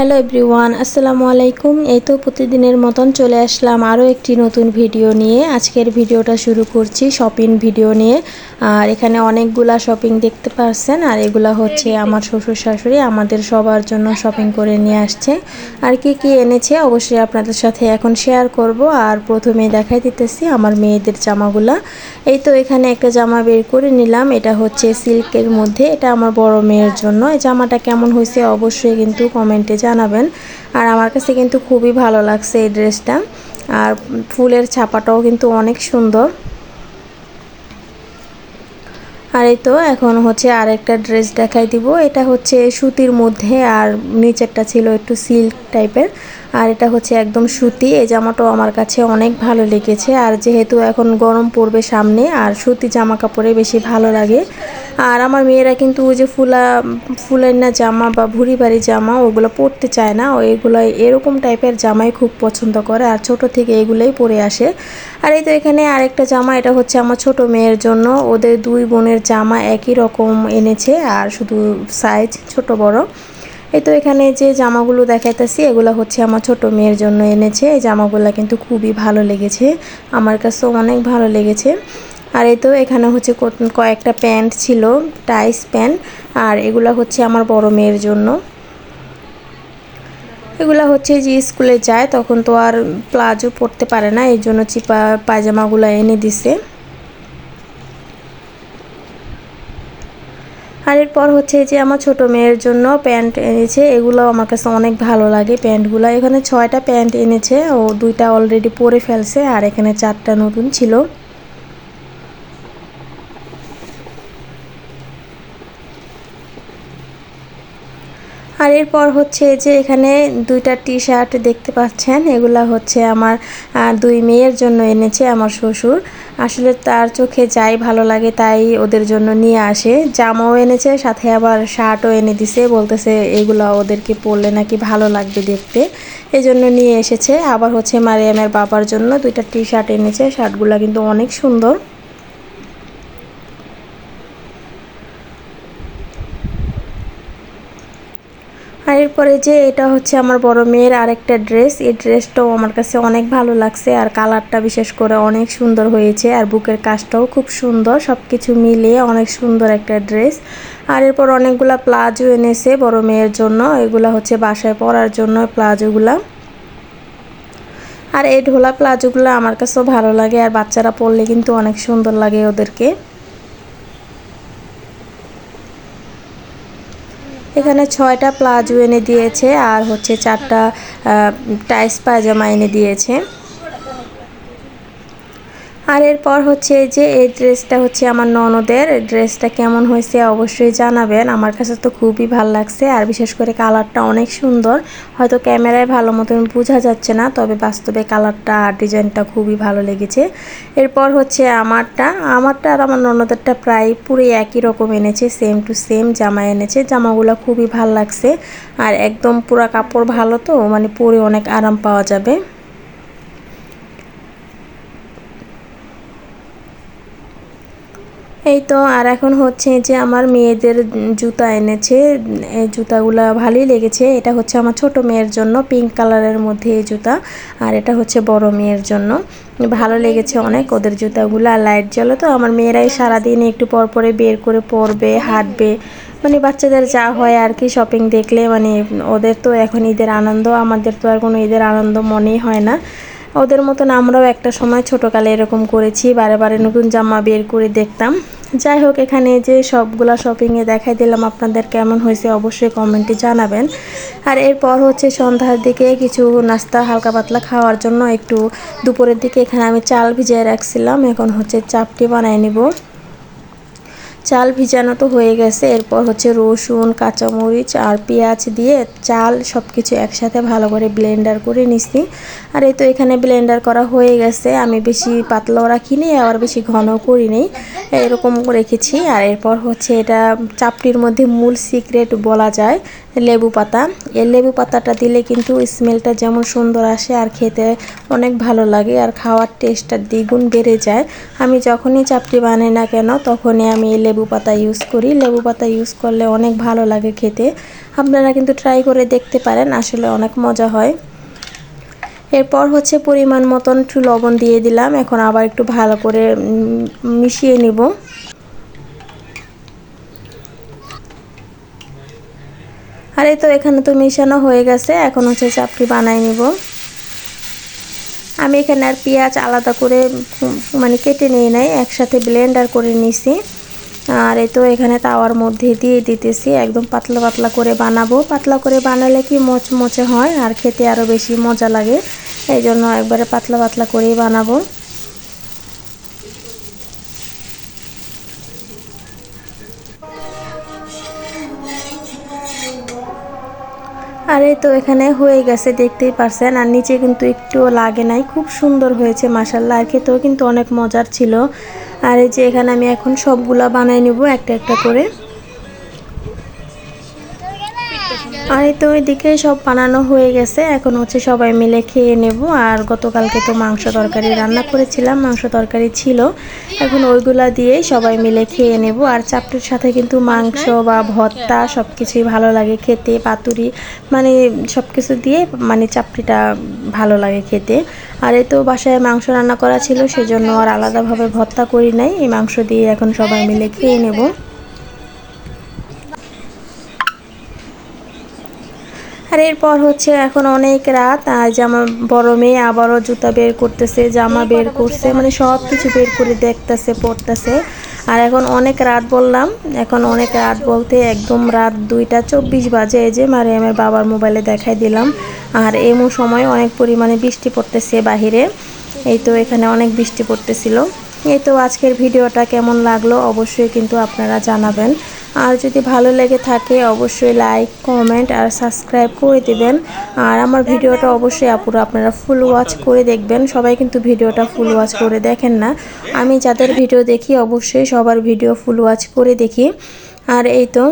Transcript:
Hello everyone, আসসালামু আলাইকুম। এই তো প্রতিদিনের মতন চলে আসলাম আরও একটি নতুন ভিডিও নিয়ে। আজকের ভিডিওটা শুরু করছি শপিং ভিডিও নিয়ে। আর এখানে অনেকগুলা শপিং দেখতে পাচ্ছেন আর এগুলা হচ্ছে আমার শ্বশুর শাশুড়ি আমাদের সবার জন্য শপিং করে নিয়ে আসছে। আর কি কি এনেছে অবশ্যই আপনাদের সাথে এখন শেয়ার করব। আর প্রথমে দেখাই দিতেছি আমার মেয়েদের জামাগুলা। এই তো এখানে একটা জামা বের করে নিলাম, এটা হচ্ছে সিল্কের মধ্যে। এটা আমার বড় মেয়ের জন্য। এই জামাটা কেমন হয়েছে অবশ্যই কিন্তু কমেন্টে জানাবেন। আর আমার কাছে কিন্তু খুবই ভালো লাগছে এই ড্রেসটা। আর ফুলের ছাপাটাও কিন্তু অনেক সুন্দর। আর এই তো এখন হচ্ছে আরেকটা ড্রেস দেখাই দিব। এটা হচ্ছে সুতির মধ্যে আর নিচেরটা ছিল একটু সিল্ক টাইপের। আর এটা হচ্ছে একদম সুতি। এই জামাটাও আমার কাছে অনেক ভালো লেগেছে। আর যেহেতু এখন গরম পড়বে সামনে, আর সুতি জামা কাপড়ে বেশি ভালো লাগে। আর আমার মেয়েরা কিন্তু ওই যে ফুলা, ফুলের না জামা বা ভুড়ি বাড়ি জামা ওগুলো পরতে চায় না। ও এগুলো এরকম টাইপের জামাই খুব পছন্দ করে আর ছোট থেকে এগুলোই পরে আসে। আর এই তো এখানে আরেকটা জামা, এটা হচ্ছে আমার ছোট মেয়ের জন্য। ওদের দুই বোনের জামা একই রকম এনেছে আর শুধু সাইজ ছোট বড়। এই তো এখানে যে জামাগুলো দেখাইতেছি, এগুলো হচ্ছে আমার ছোট মেয়ের জন্য এনেছে। এই জামাগুলো কিন্তু খুবই ভালো লেগেছে। আমার কাছেও অনেক ভালো লেগেছে। আর এই তো এখানে হচ্ছে কয়েকটা প্যান্ট ছিল, টাইস প্যান্ট, আর এগুলো হচ্ছে আমার বড় মেয়ের জন্য। এগুলো হচ্ছে যে স্কুলে যায়, তখন তো আর প্লাজো পরতে পারে না এই জন্য চিপা পায়জামাগুলো এনে দিছে। আর এরপর হচ্ছে যে আমার ছোট মেয়ের জন্য প্যান্ট এনেছে এগুলো আমার কাছে অনেক ভালো লাগে প্যান্টগুলো। এখানে ছয়টা প্যান্ট এনেছে, ও দুইটা অলরেডি পরে ফেলছে, আর এখানে চারটা নতুন ছিল। আর এরপর হচ্ছে যে এখানে দুইটা টি শার্ট দেখতে পাচ্ছেন। এগুলা হচ্ছে আমার দুই মেয়ের জন্য এনেছে আমার শ্বশুর। আসলে তার চোখে যাই ভালো লাগে তাই ওদের জন্য নিয়ে আসে। জামাও এনেছে, সাথে আবার শার্টও এনে দিছে। বলতেছে, এগুলো ওদেরকে পরলে নাকি ভালো লাগবে দেখতে। এই জন্য নিয়ে এসেছে। আবার হচ্ছে মারিয়ামের বাবার জন্য দুইটা টি শার্ট এনেছে। শার্টগুলো কিন্তু অনেক সুন্দর। আর এরপরে যে এটা হচ্ছে আমার বড় মেয়ের আরেকটা ড্রেস, এই ড্রেসটাও আমার কাছে অনেক ভালো লাগছে আর কালারটা বিশেষ করে অনেক সুন্দর হয়েছে আর বুকের কাজটাও খুব সুন্দর সব কিছু মিলিয়ে অনেক সুন্দর একটা ড্রেস। আর এরপর অনেকগুলা প্লাজো এনেছে বড় মেয়ের জন্য, এগুলা হচ্ছে বাসায় পরার জন্য প্লাজোগুলা। আর এই ঢোলা প্লাজোগুলো আমার কাছেও ভালো লাগে আর বাচ্চারা পরলে কিন্তু অনেক সুন্দর লাগে ওদেরকে। এখানে ছয়টা প্লাজো এনে দিয়েছে আর হচ্ছে চারটা টাইস পায়জামা এনে দিয়েছে। আর এরপর হচ্ছে যে এই ড্রেসটা হচ্ছে আমার ননদের। ড্রেসটা কেমন হয়েছে অবশ্যই জানাবেন। আমার কাছে তো খুবই ভালো লাগছে আর বিশেষ করে কালারটা অনেক সুন্দর। হয়তো ক্যামেরায় ভালো মতন বোঝা যাচ্ছে না, তবে বাস্তবে কালারটা আর ডিজাইনটা খুবই ভালো লেগেছে। এরপর হচ্ছে আমারটা। আমারটা আর আমার ননদেরটা প্রায় পুরো একই রকম এনেছে সেম টু সেম জামা এনেছে। জামাগুলো খুবই ভালো লাগছে। আর একদম পুরা কাপড় ভালো তো মানে পরে অনেক আরাম পাওয়া যাবে। এই তো, আর এখন হচ্ছে যে আমার মেয়েদের জুতা এনেছে, এই জুতাগুলো ভালোই লেগেছে। এটা হচ্ছে আমার ছোট মেয়ের জন্য পিঙ্ক কালারের মধ্যে এই জুতা, আর এটা হচ্ছে বড় মেয়ের জন্য। ভালো লেগেছে অনেক ওদের জুতাগুলো, আর লাইট জ্বলো তো, আমার মেয়েরাই সারাদিন একটু পর পরে বের করে পরবে, হাঁটবে। মানে বাচ্চাদের যা হয় আর কি শপিং দেখলে মানে ওদের তো এখন ঈদের আনন্দ, আমাদের তো আর কোনো ঈদের আনন্দ মনেই হয় না। ওদের মতন আমরাও একটা সময় ছোটোকালে এরকম করেছি, বারে বারে নতুন জামা বের করে দেখতাম। যাই হোক, এখানে যে সবগুলা শপিংয়ে দেখাই দিলাম আপনাদের কেমন হয়েছে অবশ্যই কমেন্টে জানাবেন। আর এরপর হচ্ছে সন্ধ্যার দিকে কিছু নাস্তা হালকা পাতলা খাওয়ার জন্য একটু দুপুরের দিকে এখানে আমি চাল ভিজিয়ে রাখছিলাম, এখন হচ্ছে চাপটি বানায় নিব। চাল ভিজানো তো হয়ে গেছে। এরপর হচ্ছে রসুন, কাঁচামরিচ আর পেঁয়াজ দিয়ে চাল সব কিছু একসাথে ভালো করে ব্লেন্ডার করে নিছি। আর এই তো এখানে ব্লেন্ডার করা হয়ে গেছে। আমি বেশি পাতলাও রাখিনি, আবার বেশি ঘন করি নেই এরকম রেখেছি। আর এরপর হচ্ছে এটা চাপটির মধ্যে মূল সিক্রেট বলা যায়, লেবু পাতা। এই লেবু পাতাটা দিলে কিন্তু স্মেলটা যেমন সুন্দর আসে আর খেতে অনেক ভালো লাগে আর খাওয়ার টেস্টটা দ্বিগুণ বেড়ে যায়। আমি যখনই চাপটি বানাই না কেন, তখনই আমি এই লেবু পাতা ইউজ করি। লেবু পাতা ইউজ করলে অনেক ভালো লাগে খেতে। আপনারা কিন্তু ট্রাই করে দেখতে পারেন, আসলে অনেক মজা হয়। এরপর হচ্ছে পরিমাণ মতন একটু লবণ দিয়ে দিলাম। এখন আবার একটু ভালো করে মিশিয়ে নিব। আর এই তো এখানে তো মিশানো হয়ে গেছে। এখন হচ্ছে চাপটি বানাই নিব। আমি এখানে আর পেঁয়াজ আলাদা করে মানে কেটে নিয়ে নাই। একসাথে ব্লেন্ডার করে নিছি। আর এই তো এখানে তাওয়ার মধ্যে দিয়ে দিতেছি, একদম পাতলা পাতলা করে বানাবো। পাতলা করে বানালে কি মচমচে হয় আর খেতে আরও বেশি মজা লাগে। এই জন্য একবারে পাতলা পাতলা করেই বানাবো। আর এই তো এখানে হয়ে গেছে, দেখতেই পারছেন। আর নিচে কিন্তু একটুও লাগে নাই। খুব সুন্দর হয়েছে মাসাল্লাহ আর খেতেও কিন্তু অনেক মজার ছিল। আর এই যে এখানে আমি এখন সবগুলা বানাই নিব, একটা একটা করে। আর এই তো ওইদিকে সব বানানো হয়ে গেছে। এখন হচ্ছে সবাই মিলে খেয়ে নেব। আর গতকালকে তো মাংস তরকারি রান্না করেছিলাম, মাংস তরকারি ছিল। এখন ওইগুলা দিয়েই সবাই মিলে খেয়ে নেব। আর চাপটির সাথে কিন্তু মাংস বা ভর্তা সব কিছুই ভালো লাগে খেতে, পাতুরি মানে সব কিছু দিয়ে মানে চাপটিটা ভালো লাগে খেতে। আর এই তো বাসায় মাংস রান্না করা ছিল, সেজন্য আর আলাদাভাবে ভর্তা করি নাই। এই মাংস দিয়ে এখন সবাই মিলে খেয়ে নেব। আর এরপর হচ্ছে এখন অনেক রাত, আর জামা বড় মেয়ে আবারও জুতা বের করতেছে, জামা বের করছে মানে সব কিছু বের করে দেখতেছে পড়তেছে আর এখন অনেক রাত বললাম, এখন অনেক রাত বলতে একদম রাত দুইটা চব্বিশ বাজে, এই যে মারে আমার বাবার মোবাইলে দেখাই দিলাম। আর এমন সময় অনেক পরিমাণে বৃষ্টি পড়তেছে বাহিরে, এই তো এখানে অনেক বৃষ্টি পড়তেছিল। এই তো আজকের ভিডিওটা কেমন লাগল অবশ্যই কিন্তু আপনারা জানাবেন। আর যদি ভালো লেগে থাকে, অবশ্যই লাইক কমেন্ট আর সাবস্ক্রাইব করে দেবেন। আর আমার ভিডিওটা অবশ্যই আপুরা, আপনারা ফুল ওয়াচ করে দেখবেন। সবাই কিন্তু ভিডিওটা ফুল ওয়াচ করে দেখেন না। আমি যাদের ভিডিও দেখি, অবশ্যই সবার ভিডিও ফুল ওয়াচ করে দেখি। আর এই তো